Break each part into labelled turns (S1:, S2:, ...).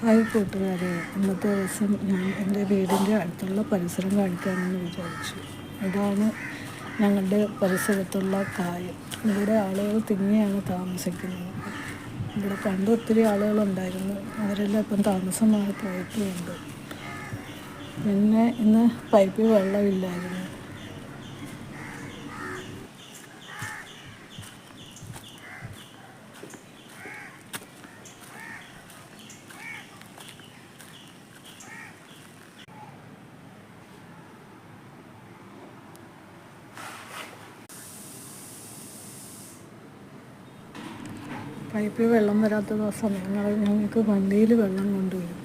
S1: Hi കൂട്ടുകാരെ. ഇന്നത്തെ ദിവസം ഞാൻ എന്റെ വീടിന്റെ അടുത്തുള്ള പരിസരം കാണിക്കാമെന്ന് വിചാരിച്ചു ഇതാണ് ഞങ്ങളുടെ പരിസരത്തുള്ള കായ ഇവിടെ ആളുകൾ തിങ്ങിയാണ് താമസിക്കുന്നത്. ഇവിടെ പണ്ട് ഒത്തിരി ആളുകളുണ്ടായിരുന്നു. അവരെല്ലാം ഇപ്പം താമസമായി പോയിട്ടുമുണ്ട് പിന്നെ ഇന്ന് പൈപ്പിൽ വെള്ളമില്ലായിരുന്നു. പൈപ്പിൽ വെള്ളം വരാത്ത സമയങ്ങളിൽ ഞങ്ങൾക്ക് വണ്ടിയിൽ വെള്ളം കൊണ്ടുവരും.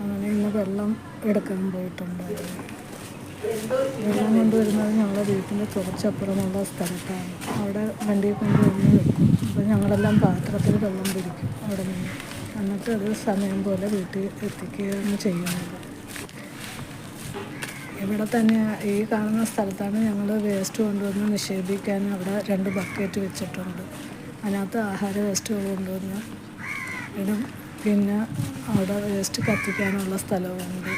S1: അങ്ങനെ ഇന്ന് വെള്ളം എടുക്കാൻ പോയിട്ടുണ്ടായിരുന്നു വെള്ളം കൊണ്ടുവരുന്നത് ഞങ്ങളുടെ വീട്ടിന്റെ കുറച്ചപ്പുറമുള്ള സ്ഥലത്താണ്. അവിടെ വണ്ടിയിൽ കൊണ്ടുവന്ന് വെക്കും. അപ്പോൾ ഞങ്ങളെല്ലാം പാത്രത്തിൽ വെള്ളം പിടിക്കും അവിടെ നിന്ന്. എന്നിട്ട് അത് സമയം പോലെ വീട്ടിൽ എത്തിക്കുകയാണ് ചെയ്യുന്നത്. ഇവിടെ തന്നെ ഈ കാണുന്ന സ്ഥലത്താണ് ഞങ്ങൾ വേസ്റ്റ് കൊണ്ടുവന്ന് നിക്ഷേപിക്കാൻ അവിടെ രണ്ട് ബക്കറ്റ് വെച്ചിട്ടുണ്ട്. അതിനകത്ത് ആഹാര വേസ്റ്റുകൾ കൊണ്ടുവന്ന് ഇടും. പിന്നെ അവിടെ വേസ്റ്റ് കത്തിക്കാനുള്ള സ്ഥലമുണ്ട്.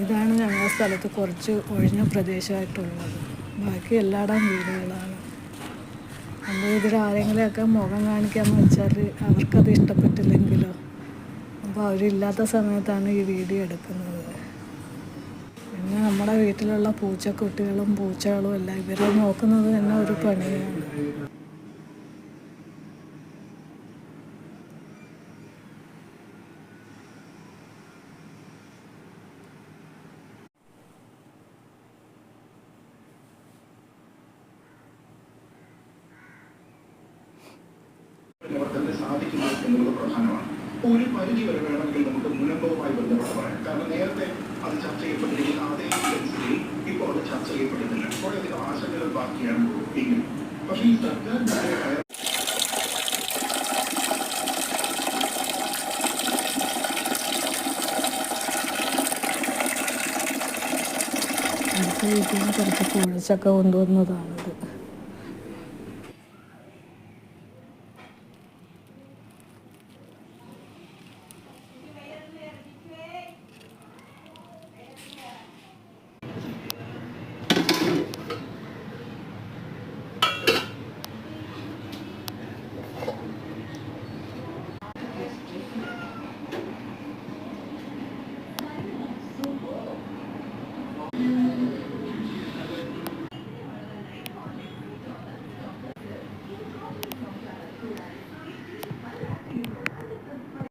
S1: ഇതാണ് ഞങ്ങളുടെ സ്ഥലത്ത് കുറച്ച് ഒഴിഞ്ഞ പ്രദേശമായിട്ടുള്ളത്. ബാക്കി എല്ലായിടം വീടുകളാണ്. നമ്മൾ ഇതിൽ ആരെങ്കിലുമൊക്കെ മുഖം കാണിക്കാമെന്ന് വെച്ചാൽ അവർക്കത് ഇഷ്ടപ്പെട്ടില്ലെങ്കിലോ? അപ്പോൾ അവരില്ലാത്ത സമയത്താണ് ഈ വീഡിയോ എടുക്കുന്നത്. പിന്നെ നമ്മുടെ വീട്ടിലുള്ള പൂച്ചക്കുട്ടികളും പൂച്ചകളും എല്ലാം ഇവരെ നോക്കുന്നത് തന്നെ ഒരു പണിയാണ്.
S2: എന്നുള്ളത് പ്രധാനമാണ്. ഒരു പരിധി വരെ വേണമെങ്കിൽ നമുക്ക് മുനമ്പവുമായി ബന്ധപ്പെട്ട് പറയാം. കാരണം നേരത്തെ അത് ചർച്ച ചെയ്യപ്പെട്ടിരിക്കുന്ന അതേ ഡെൻസിറ്റിയിൽ ഇപ്പോൾ അത് ചർച്ച ചെയ്യപ്പെടുന്നില്ല. കുറേയധികം ആശങ്കകൾ ബാക്കിയാണ് എങ്കിലും പക്ഷേ ഈ സർക്കാർ
S1: വീട്ടിൽ നിന്ന് കുറച്ച് കൊണ്ടുവന്നതാണിത്.